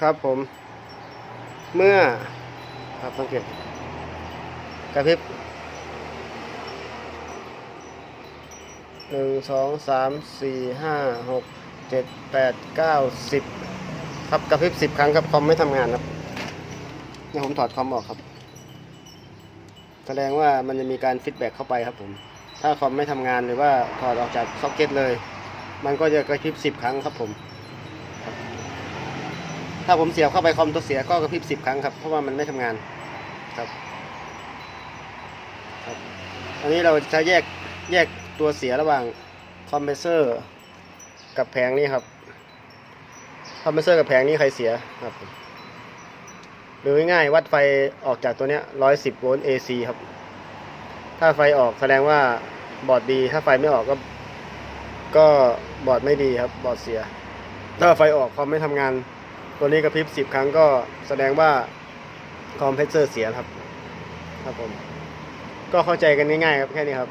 ครับผม เมื่อครับสังเกตกระพริบหนึ่งสองสามสี่ห้าหกเจ็ดแปดเก้าสิบครับกระพริบสิบครั้งครับคอมไม่ทำงานครับเดี๋ยวผมถอดคอมออกครับ แสดงว่ามันจะมีการฟีดแบ็กเข้าไปครับผม ถ้าคอมไม่ทำงานหรือว่าถอดออกจากซ็อกเก็ตเลย มันก็จะกระพริบสิบครั้งครับผม ถ้าผมเสียบเข้าไปคอมตัวเสียก็กระพริบสิบครั้งครับ เพราะว่ามันไม่ทำงานครับครับ อันนี้เราจะแยกแยกตัวเสียระหว่างคอมเพรสเซอร์กับแผงนี้ครับ คอมเพรสเซอร์กับแผงนี้ใครเสียครับ หรือง่ายๆวัดไฟออกจากตัวเนี้ยร้อยสิบโวลต์ AC ครับ ถ้าไฟออกแสดงว่าบอร์ดดี ถ้าไฟไม่ออกก็ ก็บอร์ดไม่ดีครับ บอร์ดเสีย ถ้าไฟออกคอมไม่ทำงาน ตัวนี้กระพริบสิบครั้งก็แสดงว่าคอมเพรสเซอร์เสียครับ ครับผม ก็เข้าใจกันง่ายๆครับแค่นี้ครับ